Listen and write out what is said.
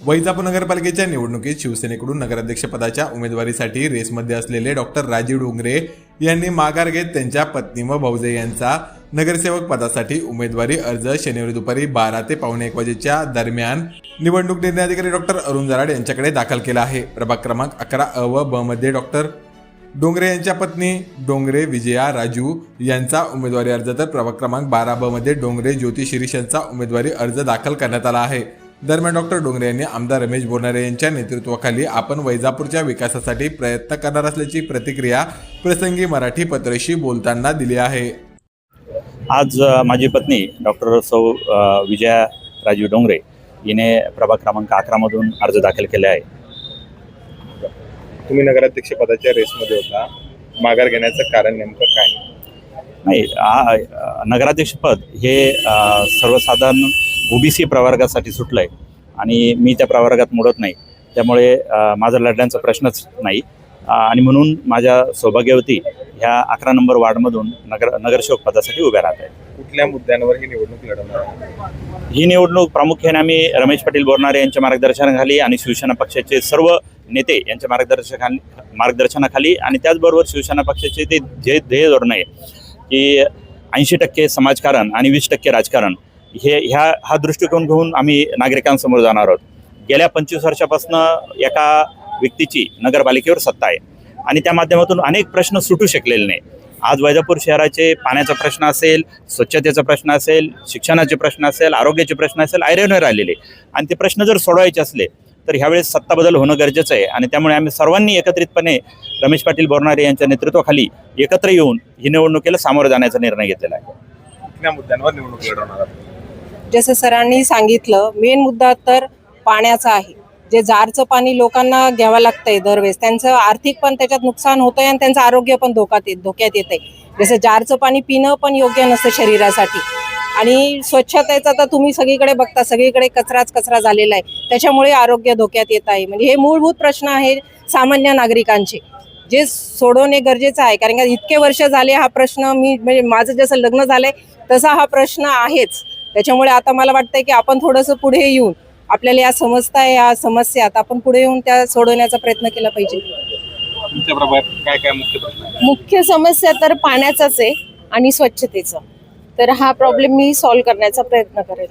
वैजापूर नगरपालिकेच्या निवडणुकीत शिवसेनेकडून नगराध्यक्षपदाच्या उमेदवारीसाठी रेसमध्ये असलेले डॉक्टर राजीव डोंगरे यांनी माघार घेत त्यांच्या पत्नी व भाऊजे यांचा नगरसेवक पदासाठी उमेदवारी अर्ज शनिवारी दुपारी बारा ते पावणे एक वाजेच्या दरम्यान निवडणूक निर्णय अधिकारी डॉक्टर अरुण जराड यांच्याकडे दाखल केला आहे. प्रभाग क्रमांक अकरा अ व ब मध्ये डॉक्टर डोंगरे यांच्या पत्नी डोंगरे विजया राजू यांचा उमेदवारी अर्ज तर प्रभाग क्रमांक बारा ब मध्ये डोंगरे ज्योती शिरीष यांचा उमेदवारी अर्ज दाखल करण्यात आला आहे. दरम्यान डॉक्टर डोंगरे यांनी आमदार रमेश बोरनारे यांच्या नेतृत्वाखाली आपण वैजापूरच्या विकासासाठी प्रयत्न करणार असल्याची प्रतिक्रिया प्रसंगी मराठी पत्रशी बोलताना दिली आहे. आज माझी पत्नी डॉक्टर सौ विजया राजीव डोंगरे हिने प्रभाग क्रमांक अकरामधून अर्ज दाखल केले आहे. तुम्ही नगराध्यक्ष पदाच्या रेसमध्ये होता. माघार घेण्याचं कारण नेमकं काय? नाही नगराध्यक्षपद हे सर्वसाधारण ओबीसी प्रवर्गासाठी सुटलं आहे आणि मी त्या प्रवर्गात मोडत नाही. त्यामुळे माझा लढण्याचा प्रश्नच नाही. आणि म्हणून माझ्या सौभाग्यवती ह्या अकरा नंबर वार्डमधून नगर नगरसेवक पदासाठी उभ्या राहत आहेत. कुठल्या मुद्द्यांवर ही निवडणूक लढवणार? ही निवडणूक प्रामुख्याने आम्ही रमेश पाटील बोरणारे यांच्या मार्गदर्शनाखाली आणि शिवसेना पक्षाचे सर्व नेते यांच्या मार्गदर्शकाखाली मार्गदर्शनाखाली आणि त्याचबरोबर शिवसेना पक्षाचे ते जे ध्येय धोरण आहे की ऐंशी टक्के समाजकारण आणि वीस टक्के राजकारण हे ह्या हा दृष्टिकोन घेऊन आम्ही नागरिकांसमोर जाणार आहोत. गेल्या पंचवीस वर्षापासून एका व्यक्तीची नगरपालिकेवर सत्ता आहे. आणि त्या माध्यमातून अनेक प्रश्न सुटू शकलेले नाही. आज वैजापूर शहराचे पाण्याचा प्रश्न असेल स्वच्छतेचा प्रश्न असेल शिक्षणाचे प्रश्न असेल आरोग्याचे प्रश्न असेल ऐरणवर आलेले आणि ते प्रश्न जर सोडवायचे असले तर ह्यावेळेस सत्ता बदल होणं गरजेचं आहे. आणि त्यामुळे आम्ही सर्वांनी एकत्रितपणे रमेश पाटील बोरणारे यांच्या नेतृत्वाखाली एकत्र येऊन ही निवडणुकीला सामोरं जाण्याचा निर्णय घेतलेला आहे. मुद्द्यांवर निवडणूक लढवणार जसं सरांनी सांगितलं मेन मुद्दा तर पाण्याचा आहे. जे जारचं पाणी लोकांना घ्यावं लागतंय दरवेळेस त्यांचं आर्थिक पण त्याच्यात नुकसान होतंय आणि त्यांचं आरोग्य पण धोक्यात येत धोक्यात येत आहे जसं जारचं पाणी पिणं पण योग्य नसतं शरीरासाठी. आणि स्वच्छतेचा तर तुम्ही सगळीकडे बघता सगळीकडे कचराच कचरा झालेला आहे. त्याच्यामुळे आरोग्य धोक्यात येत आहे. म्हणजे हे मूलभूत प्रश्न आहे सामान्य नागरिकांचे. जे सोडवणे गरजेचं आहे. कारण का इतके वर्ष झाले हा प्रश्न मी म्हणजे माझं जसं लग्न झालंय तसा हा प्रश्न आहेच. त्याच्यामुळे आता मला वाटतंय की आपण थोडंसं पुढे येऊन आपल्याला या समजता या समस्या आता आपण पुढे येऊन त्या सोडवण्याचा प्रयत्न केला पाहिजे. काय काय मुख्य? मुख्य समस्या तर पाण्याचाच आहे आणि स्वच्छतेचा. तर हा प्रॉब्लेम मी सॉल्व्ह करण्याचा प्रयत्न करेल.